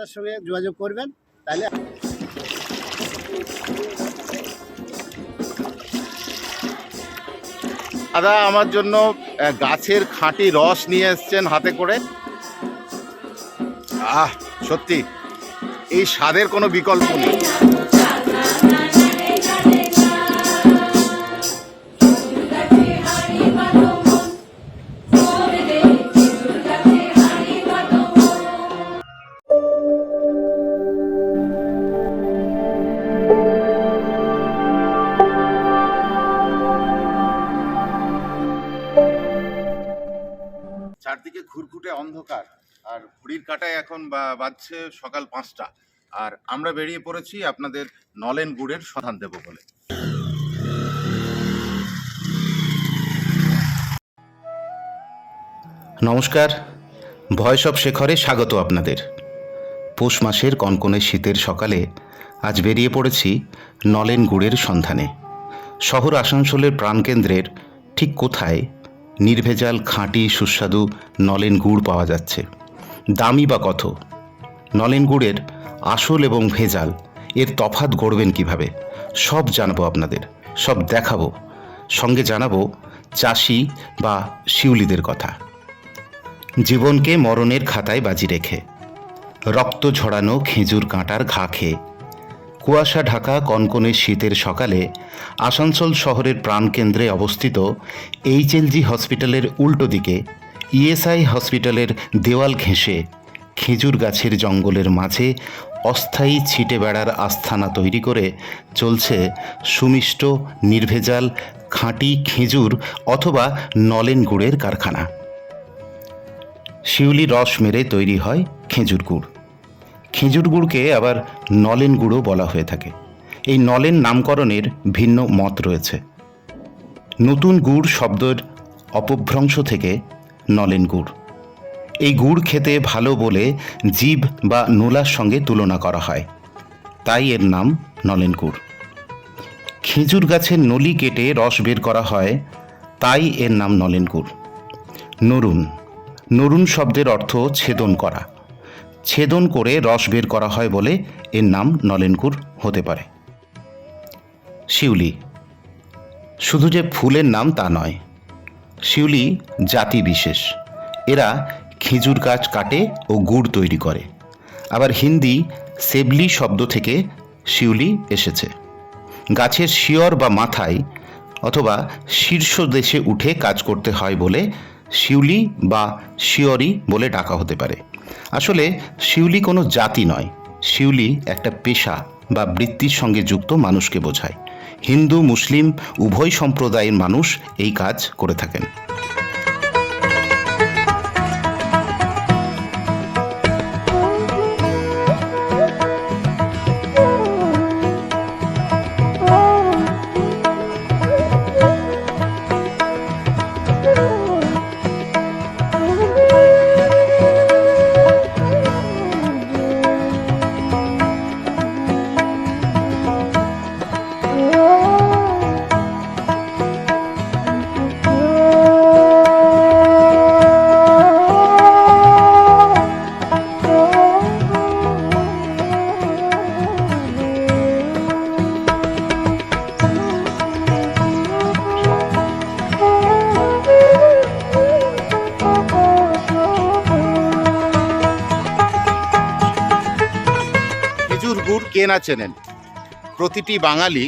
আমাদের সঙ্গে যোগাযোগ করবেন, তাহলে দাদা, আমার জন্য গাছের খাঁটি রস নিয়ে এসছেন হাতে করে। আহ, সত্যি, এই স্বাদের কোনো বিকল্প নেই। ঘুরঘুটে অন্ধকার। আর ঘুড়ির কাটায় এখন বাজছে সকাল পাঁচটা। আর আমরা বেরিয়ে পড়েছি আপনাদের নলেন গুড়ের সন্ধান দেব বলে। নমস্কার। ভয়েস অফ শেখরে স্বাগত আপনাদের। পৌষ মাসের কনকনে শীতের সকালে আজ বেরিয়ে পড়েছি নলেন গুড়ের সন্ধানে। শহর আসানসোলের প্রাণকেন্দ্রের ঠিক কোথায় নির্ভেজাল, খাঁটি, সুস্বাদু নলেন গুড় পাওয়া যাচ্ছে। দামি বা কত? নলেন গুড়ের আসল এবং ভেজাল, এর তফাত গড়বেন কীভাবে? সব জানাব আপনাদের, সব দেখাবো। সঙ্গে জানাব চাষি বা শিউলিদের কথা। জীবনকে মরণের খাতায় বাজি রেখে, রক্ত ঝরানো খেজুর কাঁটার ঘা খেয়ে। কুয়াশা ঢাকা কনকনে শীতের সকালে আসানসোল শহরের প্রাণকেন্দ্রে অবস্থিত এইচএলজি হসপিটালের উল্টো দিকে ইএসআই হসপিটালের দেওয়াল ঘেঁষে খেজুর গাছের জঙ্গলের মাঝে অস্থায়ী ছিটে বেড়ার আস্থানা তৈরি করে চলছে সুমিষ্ট, নির্ভেজাল খাঁটি খেজুর অথবা নলেন গুড়ের কারখানা। শিউলি রস মেরে তৈরি হয় খেজুর গুড়। খেজুর গুড়কে আবার নলেন গুঁড়ো বলা হয়ে থাকে। এই নলেন নামকরণের ভিন্ন মত রয়েছে। নতুন গুড় শব্দের অপভ্রংশ থেকে নলেন গুড়। এই গুড় খেতে ভালো বলে জীব বা নোলার সঙ্গে তুলনা করা হয়। তাই এর নাম নলেন গুড়। খেজুর গাছের নলি কেটে রস বের করা হয়, তাই এর নাম নলেন গুড়। নরুন। নরুন শব্দের অর্থ ছেদন করা। ছেদন করে রস বের করা হয় বলে এর নাম নলেনকুর হতে পারে। শিউলি, শুধু যে ফুলের নাম তা নয়, শিউলি জাতি বিশেষ। এরা খেজুর গাছ কাটে ও গুড় তৈরি করে। আবার হিন্দি সেবলি শব্দ থেকে শিউলি এসেছে। গাছের শিয়র বা মাথায় অথবা শীর্ষ দেশে উঠে কাজ করতে হয় বলে শিউলি বা শিয়রি বলে ডাকা হতে পারে। আসলে শিউলি কোনো জাতি নয়। শিউলি একটা পেশা বা বৃত্তির সঙ্গে যুক্ত মানুষকে বোঝায়। হিন্দু, মুসলিম, উভয় সম্প্রদায়ের মানুষ এই কাজ করে থাকেন। কে না চেনেন। প্রতিটি বাঙালি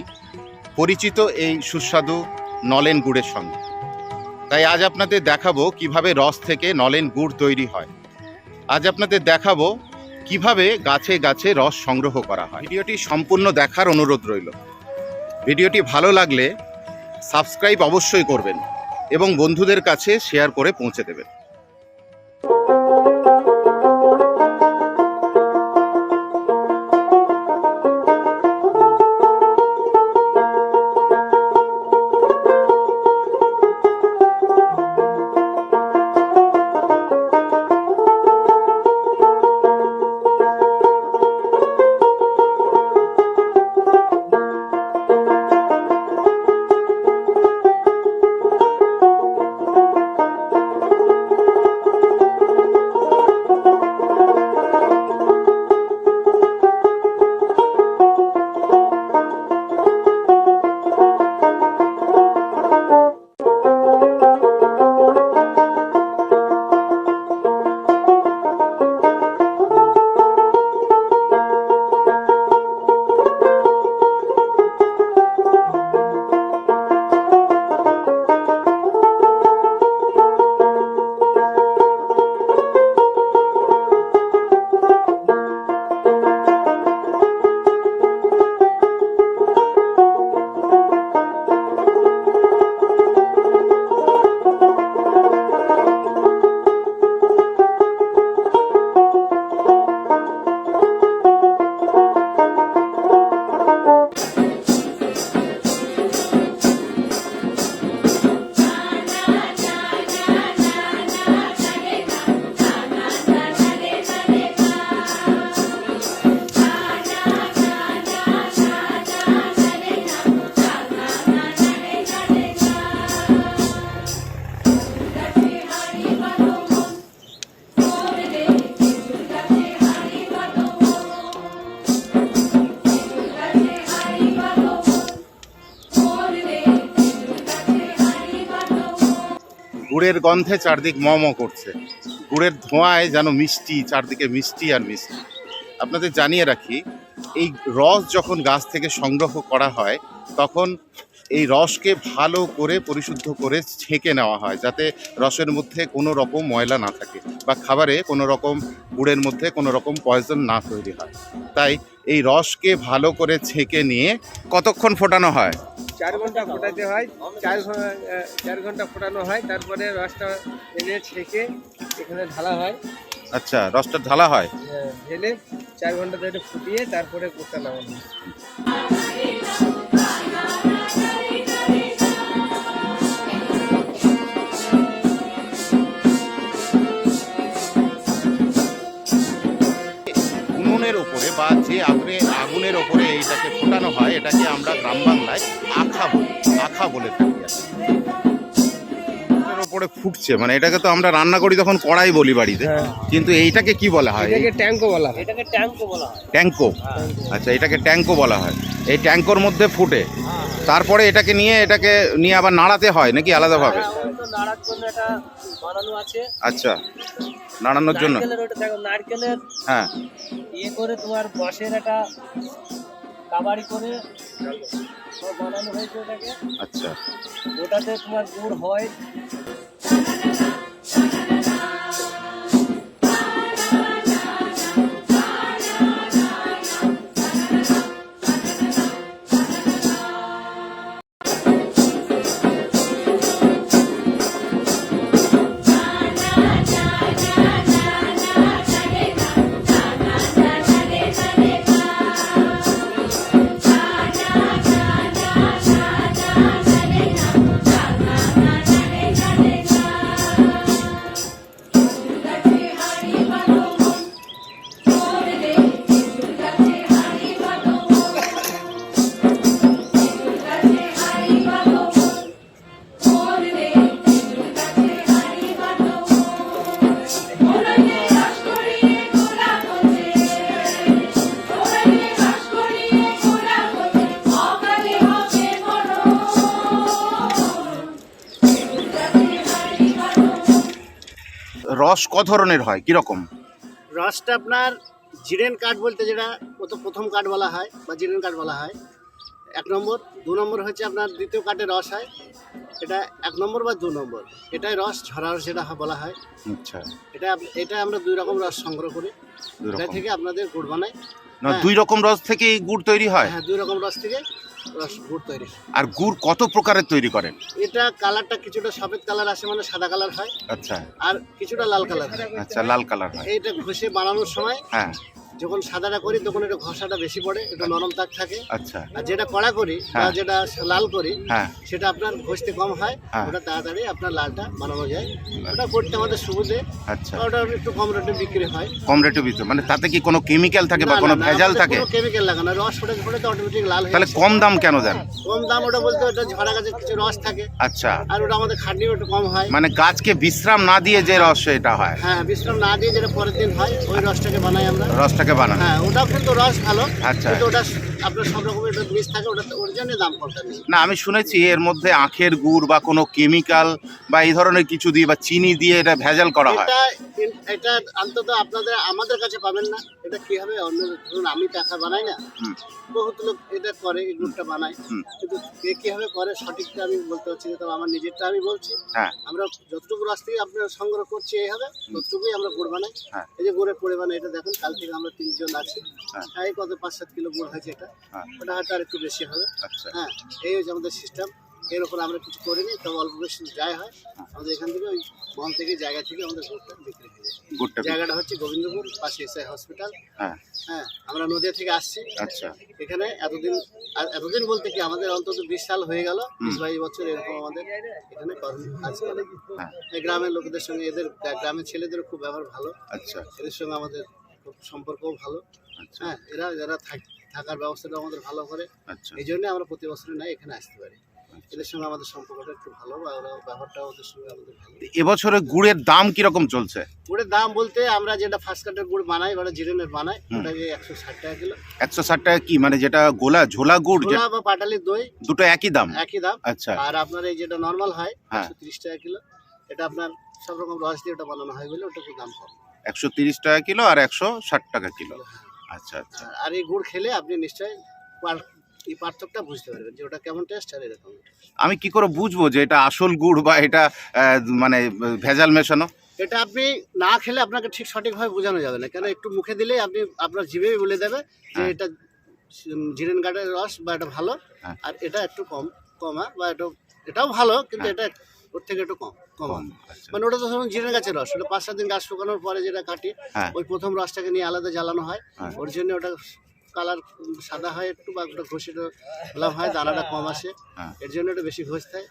পরিচিত এই সুস্বাদু নলেন গুড়ের সঙ্গে। তাই আজ আপনাদের দেখাবো কীভাবে রস থেকে নলেন গুড় তৈরি হয়। আজ আপনাদের দেখাবো কীভাবে গাছে গাছে রস সংগ্রহ করা হয়। ভিডিওটি সম্পূর্ণ দেখার অনুরোধ রইল। ভিডিওটি ভালো লাগলে সাবস্ক্রাইব অবশ্যই করবেন এবং বন্ধুদের কাছে শেয়ার করে পৌঁছে দেবেন। গন্ধে চারদিক ম ম করছে। গুড়ের ধোঁয়ায় যেন মিষ্টি, চারদিকে মিষ্টি আর মিষ্টি। আপনাদের জানিয়ে রাখি, এই রস যখন গাছ থেকে সংগ্রহ করা হয়, তখন এই রসকে ভালো করে পরিশুদ্ধ করে ছেঁকে নেওয়া হয়, যাতে রসের মধ্যে কোনো রকম ময়লা না থাকে বা খাবারে কোনো রকম গুড়ের মধ্যে কোনো রকম পয়জন না তৈরি হয়। তাই এই রসকে ভালো করে ছেঁকে নিয়ে কতক্ষণ ফোটানো হয়? চার ঘণ্টা ফোটাতে হয় চার ঘণ্টা চার ঘণ্টা ফোটানো হয় তারপরে রসটা এনে ছেঁকে এখানে ঢালা হয় আচ্ছা রসটা ঢালা হয় ঢেলে চার ঘণ্টা ধরে ফুটিয়ে তারপরে গুড়টা নামানো হয়। উনুনের ওপরে বা যে আগুনে আগুনের ওপরে এইটাকে ফোটানো হয় এটাকে আমরা গ্রাম বাংলায় আখা বলি আখা বলে থাকি আর ওপরে ফুটছে মানে এটাকে তো আমরা রান্না করি তখন কড়াই বলি বাড়িতে হ্যাঁ। কিন্তু এইটাকে কি বলা হয়? এটাকে ট্যাঙ্কো বলা হয়। এটাকে ট্যাঙ্কো বলা হয়। ট্যাঙ্কো আচ্ছা এটাকে ট্যাঙ্কো বলা হয়। এই ট্যাঙ্কোর মধ্যে ফুটে। তারপরে এটাকে নিয়ে এটাকে নিয়ে আবার নাড়াতে হয় নাকি আলাদাভাবে? আছে। আচ্ছা নাড়ানোর জন্য। নারকেলের হ্যাঁ। ইয়ে করে তোমার বাঁশের একটা কাবাড়ি করে বানানো হয়েছে ওটাকে। আচ্ছা। ওটাতে তোমার গুড় হয় রস ক ধরনের হয়? কীরকম? রসটা আপনার জিরেন কাঠ বলতে যেটা ও তো প্রথম কাঠ বলা হয় বা জিরেন কাঠ বলা হয়। এক নম্বর। দু নম্বর হচ্ছে আপনার দ্বিতীয় কাঠে রস হয়। এটা এক নম্বর বা দু নম্বর? এটাই রস ঝরা রস যেটা বলা হয়। আচ্ছা। এটা এটা আমরা দুই রকম রস সংগ্রহ করি। এটা থেকে আপনাদের গুড় বানাই। না, হ্যাঁ। দুই রকম রস থেকে গুড় তৈরি হয়? হ্যাঁ দুই রকম রস থেকে রস গুড় তৈরি আর গুড় কত প্রকারের তৈরি করেন? এটা কালারটা কিছুটা সফেদ কালার আসে মানে সাদা কালার হয়। আচ্ছা। আর কিছুটা লাল কালার আচ্ছা লাল কালার হয়। এটা ঘষে বানানোর সময় হ্যাঁ। যখন সাদাটা করি তখন একটু ঘষাটা বেশি পড়ে একটু নরম তাক থাকে। আচ্ছা। আর যেটা কড়া করি বা হ্যাঁ। যেটা লাল করি হ্যাঁ। সেটা আপনার ঘষতে কম হয় হ্যাঁ। ওটা তাড়াতাড়ি আপনার লালটা বানানো যায়। ওটা করতে আমাদের সুবিধে। আচ্ছা। ওটা একটু কম রেটে বিক্রি হয়। কম রেটে বিক্রি মানে তাতে কি কোনো কেমিক্যাল থাকে বা কোনো ভেজাল থাকে? কোনো কেমিক্যাল লাগে না। রস ফোটে ফোটে তো অটোমেটিক লাল হয়ে তাহলে কম দাম কেন দেন? কম দাম ওটা বলতে ওটা ঝরা গাছের কিছু রস থাকে। আচ্ছা। আর ওটা আমাদের খাটনিও একটু কম হয়। মানে গাছকে বিশ্রাম না দিয়ে যে রস এটা হয়? হ্যাঁ বিশ্রাম না দিয়ে যেটা পরের দিন হয় ওই রসটাকে বানাই আমরা। রসটাকে বানান হ্যাঁ ওটা কিন্তু রস ভালো আচ্ছা। কিন্তু ওটা আপনার সব রকমের জিনিস থাকে ওটা ওর জন্য দাম কমটা নেই না আমি শুনেছি এর মধ্যে আখের গুড় বা কোনো কেমিক্যাল বা এই ধরনের কিছু দিয়ে বা চিনি দিয়ে এটা ভেজাল করা হয়। এটা এটা অন্তত আপনাদের আমাদের কাছে পাবেন না। এটা কি হবে? অন্য ধরুন আমি টাকা বানাই না। বহুত লোক এটা করে এই গ্রুপটা বানায়। কিন্তু কে কীভাবে করে সঠিকটা আমি বলতে পারছি না তবে আমার নিজেরটা আমি বলছি। হ্যাঁ। আমরা যতটুকু রাস থেকে আপনার সংগ্রহ করছি এই হবে। ততটুকুই আমরা গুড় বানাই। হ্যাঁ। এই যে গুড়ের পরিমাণ এটা দেখুন কাল থেকে আমরা তিনজন আছি। হ্যাঁ। এই কত? পাঁচ সাত কিলো গুড় হয়েছে এটা। ওটা হয়তো আর একটু বেশি হবে। আচ্ছা। হ্যাঁ এই হচ্ছে আমাদের সিস্টেম এর উপর আমরা কিছু করিনি তবে অল্প বেশি যাই হয়। আমাদের এখান থেকে ওই মল থেকে জায়গা থেকে আমাদের গুড়টা বিক্রি হয়ে যায়। জায়গাটা হচ্ছে গোবিন্দপুর পাশে এসআই হসপিটাল হ্যাঁ। হ্যাঁ আমরা নদিয়া থেকে আসছি। আচ্ছা। এখানে এতদিন আর এতদিন বলতে কি আমাদের অন্তত বিশ সাল হয়ে গেল বিশ বাইশ বছর এরকম আমাদের এখানে হ্যাঁ। এই গ্রামের লোকেদের সঙ্গে এদের গ্রামের ছেলেদেরও খুব ব্যবহার ভালো। আচ্ছা। এদের সঙ্গে আমাদের খুব সম্পর্কও ভালো। আচ্ছা। হ্যাঁ এরা যারা থাক- থাকার ব্যবস্থাটা আমাদের ভালো করে। আচ্ছা। এই জন্য আমরা প্রতি বছরে নাই এখানে আসতে পারি। এদের সঙ্গে আমাদের সম্পর্কটা একটু ভালো বা ওরা ব্যবহারটাও ওদের সঙ্গে আমাদের ভালো। এবছরে গুড়ের দাম কীরকম চলছে? গুড়ের দাম বলতে আমরা যেটা ফার্স্ট কাটের গুড় বানাই ওটা জিরেনের বানাই। ওটাকে একশো ষাট টাকা কিলো। একশো ষাট টাকা কি? মানে যেটা গোলা ঝোলা গুড় ছোলা বা পাটালির দই দুটো একই দাম? একই দাম। আচ্ছা। আর আপনার এই যেটা নর্মাল হয় হ্যাঁ। একশো তিরিশ টাকা কিলো। এটা আপনার সব রকম রস দিয়ে ওটা বানানো হয় বলে ওটা একটু দাম কম। একশো তিরিশ টাকা কিলো আর একশো ষাট টাকা কিলো। আচ্ছা আচ্ছা আর- এই গুড় খেলে আপনি নিশ্চয়ই এই পার্থক্যটা বুঝতে পারবেন যে ওটা কেমন টেস্ট আর এরকম আমি কি করে বুঝব যে এটা আসল গুড় বা এটা মানে ভেজাল মেশানো এটা আপনি না খেলে আপনাকে ঠিক সঠিকভাবে বোঝানো যাবে না কেন একটু মুখে দিলেই আপনি আপনার জিভেই বলে দেবে যে হ্যাঁ। এটা জিরেন গার্ডের রস বা এটা ভালো হ্যাঁ। আর এটা একটু কম কমা বা এটা এটাও ভালো কিন্তু হ্যাঁ। এটা ওর থেকে একটু কম কম আচ্ছা মানে ওটা তো ধরুন জিরের গাছের রস ওটা পাঁচ সাত দিন গাছ শুকানোর পরে যেটা কাটি হ্যাঁ। ওই প্রথম রসটাকে নিয়ে আলাদা জ্বালানো হয় হ্যাঁ। ওর জন্য ওটা কালার সাদা হয় একটু বা ওটা ঘষিটা লাভ হয় দানাটা কম আসে হ্যাঁ। এর জন্য ওটা বেশি ঘষ হয়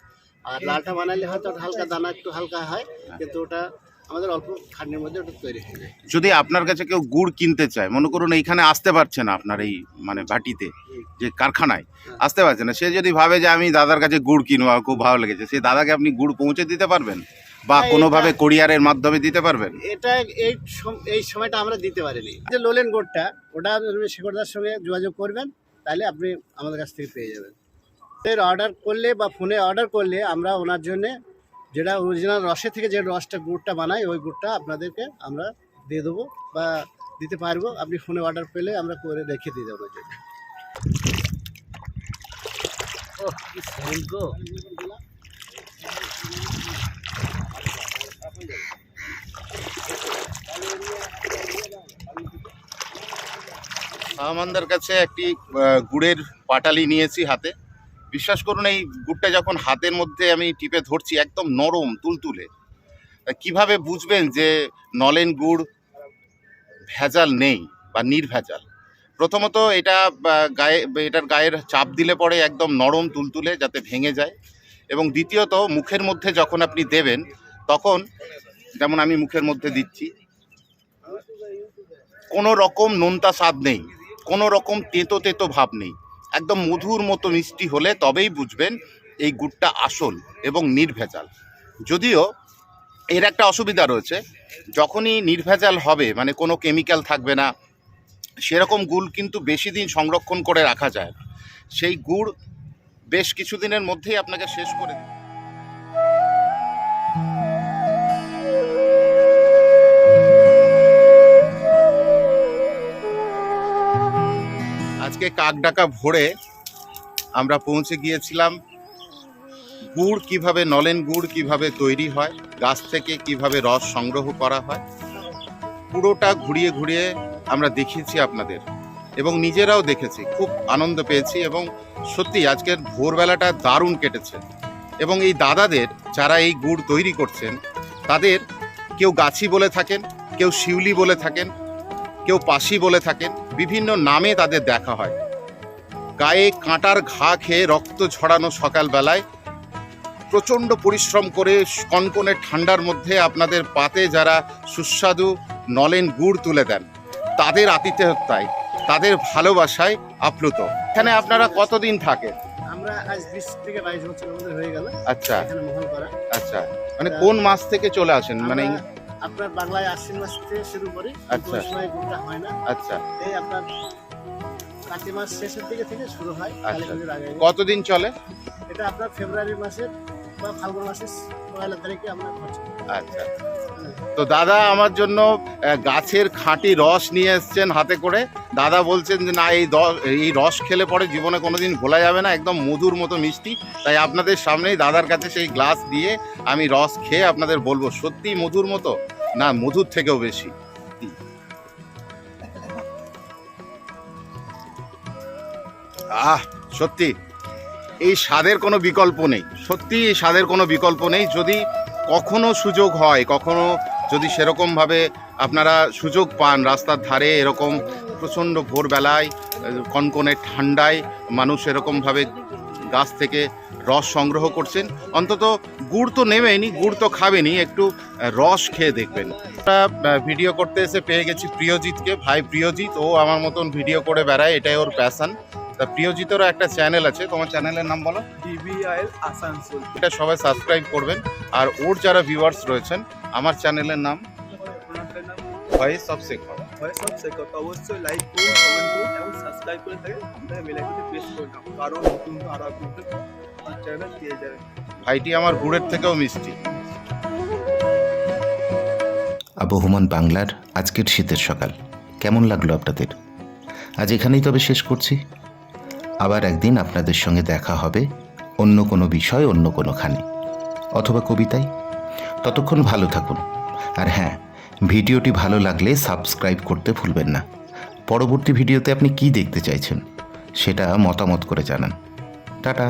আর লালটা বানালে হয়তো ওটা হালকা দানা একটু হালকা হ্যাঁ। কিন্তু ওটা আমাদের অল্প খাটনির মধ্যে ওটা তৈরি হয়ে যায়। যদি আপনার কাছে কেউ গুড় কিনতে চায় মনে করুন এইখানে আসতে পারছে না আপনার এই মানে ভাটিতে যে কারখানায় আসতে পারছে না। সে যদি ভাবে যে আমি দাদার কাছে গুড় কিনবো খুব ভালো লেগেছে। সেই দাদাকে আপনি গুড় পৌঁছে দিতে পারবেন? বা হ্যাঁ, কোনোভাবে কোরিয়ারের মাধ্যমে দিতে পারবেন? এটা এই এই সময়টা আমরা দিতে পারিনি। যে লোলেন গোড়টা ওটা আপনি শেখরদার সঙ্গে যোগাযোগ করবেন তাহলে আপনি আমাদের কাছ থেকে পেয়ে যাবেন। এর অর্ডার করলে বা ফোনে অর্ডার করলে আমরা ওনার জন্য যেটা অরিজিনাল রসে থেকে যে রসটা গুড়টা বানাই, ওই গুড়টা আপনাদেরকে আমরা দিয়ে দেবো বা দিতে পারব। আপনি ফোনে অর্ডার পেলে আমরা করে রেখে দিয়ে দেবো। আমাদের কাছে একটি গুড়ের পাটালি নিয়েছি হাতে। বিশ্বাস করুন, এই গুড়টা যখন হাতের মধ্যে আমি টিপে ধরছি, একদম নরম, তুলতুলে কীভাবে বুঝবেন যে নলেন গুড় ভেজাল নেই বা নির্ভেজাল? প্রথমত এটা গায়ে, এটার গায়ের চাপ দিলে পরে একদম নরম, তুলতুলে, যাতে ভেঙে যায়। এবং দ্বিতীয়ত, মুখের মধ্যে যখন আপনি দেবেন, তখন, যেমন আমি মুখের মধ্যে দিচ্ছি কোনো রকম নোনতা স্বাদ নেই কোনো রকম তেতো তেতো ভাব নেই। একদম মধুর মতো মিষ্টি হলে তবেই বুঝবেন এই গুড়টা আসল এবং নির্ভেজাল যদিও এর একটা অসুবিধা রয়েছে, যখনই নির্ভেজাল হবে মানে কোনো কেমিক্যাল থাকবে না, সেরকম গুড় কিন্তু বেশি দিন সংরক্ষণ করে রাখা যায় সেই গুড় বেশ কিছুদিনের মধ্যেই আপনাকে শেষ করে দিবে। আজকে কাকডাকা ভোরে আমরা পৌঁছে গিয়েছিলাম। গুড় কীভাবে, নলেন গুড় কীভাবে তৈরি হয়, গাছ থেকে কীভাবে রস সংগ্রহ করা হয়, পুরোটা ঘুরিয়ে ঘুরিয়ে আমরা দেখিয়েছি আপনাদের এবং নিজেরাও দেখেছি, খুব আনন্দ পেয়েছি এবং সত্যি আজকের ভোরবেলাটা দারুণ কেটেছে এবং এই দাদাদের যারা এই গুড় তৈরি করছেন, তাদের কেউ গাছি বলে থাকেন, কেউ শিউলি বলে থাকেন কেউ পাশি বলে থাকেন বিভিন্ন নামে তাদের দেখা হয়। গায়ে কাঁটার ঘা খেয়ে রক্ত ঝরানো সকালবেলায় প্রচণ্ড পরিশ্রম করে কনকনে ঠান্ডার মধ্যে আপনাদের পাতে যারা সুস্বাদু নলেন গুড় তুলে দেন তাদের আতিথেয়তায় তাদের ভালোবাসায় আপ্লুত। এখানে আপনারা কতদিন থাকেন? আমরা আজ বিশ থেকে বাইশ বছর আমাদের হয়ে গেল। আচ্ছা। এখানে আচ্ছা। মানে কোন মাস থেকে চলে আসেন? মানে আপনার বাংলায় আশ্বিন মাস থেকে শুরু করি আচ্ছা। সময় গুড়টা হয় না আচ্ছা এই আপনার কাতি মাস শেষের দিকে থেকে শুরু হয় কালী আচ্ছা। পুজোর আগে আগে। কতদিন চলে এটা আপনার ফেব্রুয়ারি মাসের বা ফাল্গুন মাসের পয়লা তারিখে আমরা আচ্ছা তো দাদা আমার জন্য গাছের খাঁটি রস নিয়ে এসছেন হাতে করে। দাদা বলছেন যে, না, এই এই রস খেলে পরে জীবনে কোনো দিন ভোলা যাবে না, একদম মধুর মতো মিষ্টি। তাই আপনাদের সামনেই দাদার কাছে সেই গ্লাস দিয়ে আমি রস খেয়ে আপনাদের বলব, সত্যি মধুর মতো? না, মধুর থেকেও বেশি। আহ, সত্যি, এই স্বাদের কোনো বিকল্প নেই। সত্যি, এই স্বাদের কোনো বিকল্প নেই। যদি কখনো সুযোগ হয়, কখনো যদি সেরকমভাবে আপনারা সুযোগ পান রাস্তার ধারে এরকম প্রচণ্ড ভোরবেলায়, কনকনে ঠান্ডায় মানুষ এরকমভাবে গাছ থেকে রস সংগ্রহ করছেন, অন্তত গুড় তো নেবেনি গুড় তো খাবেনি একটু রস খেয়ে দেখবেন। ভিডিও করতে এসে পেয়ে গেছি প্রিয়জিৎকে। ভাই প্রিয়জিৎ, ও আমার মতন ভিডিও করে বেড়ায়, এটাই ওর প্যাশন তা প্রিয়জিতেরও একটা চ্যানেল আছে তোমার চ্যানেলের নাম বলো? ডিবিআইএল আসানসোল এটা সবাই সাবস্ক্রাইব করবেন। আর ওর যারা ভিউয়ার্স রয়েছেন আমার চ্যানেলের নাম voice of Shekhar voice of সেকট অবশ্যই লাইক করুন কমেন্ট করুন এবং সাবস্ক্রাইব করে থাকে আপনারা বেল প্রেস করে কারণ নতুন আরও আপনি চ্যানেল পেয়ে যাবেন। ভাইটি আমার গুড়ের থেকেও মিষ্টি। আবহমান বাংলার আজকের শীতের সকাল। কেমন লাগল আপনাদের? আজ এখানেই তবে শেষ করছি। আবার একদিন আপনাদের সঙ্গে দেখা হবে, অন্য কোনো বিষয়, অন্য কোনোখানে, অথবা কবিতায়। ততক্ষণ ভালো থাকুন। আর হ্যাঁ ভিডিওটি ভালো লাগলে সাবস্ক্রাইব করতে ভুলবেন না। পরবর্তী ভিডিওতে আপনি কি দেখতে চাইছেন, সেটা মতামত করে জানান। টাটা!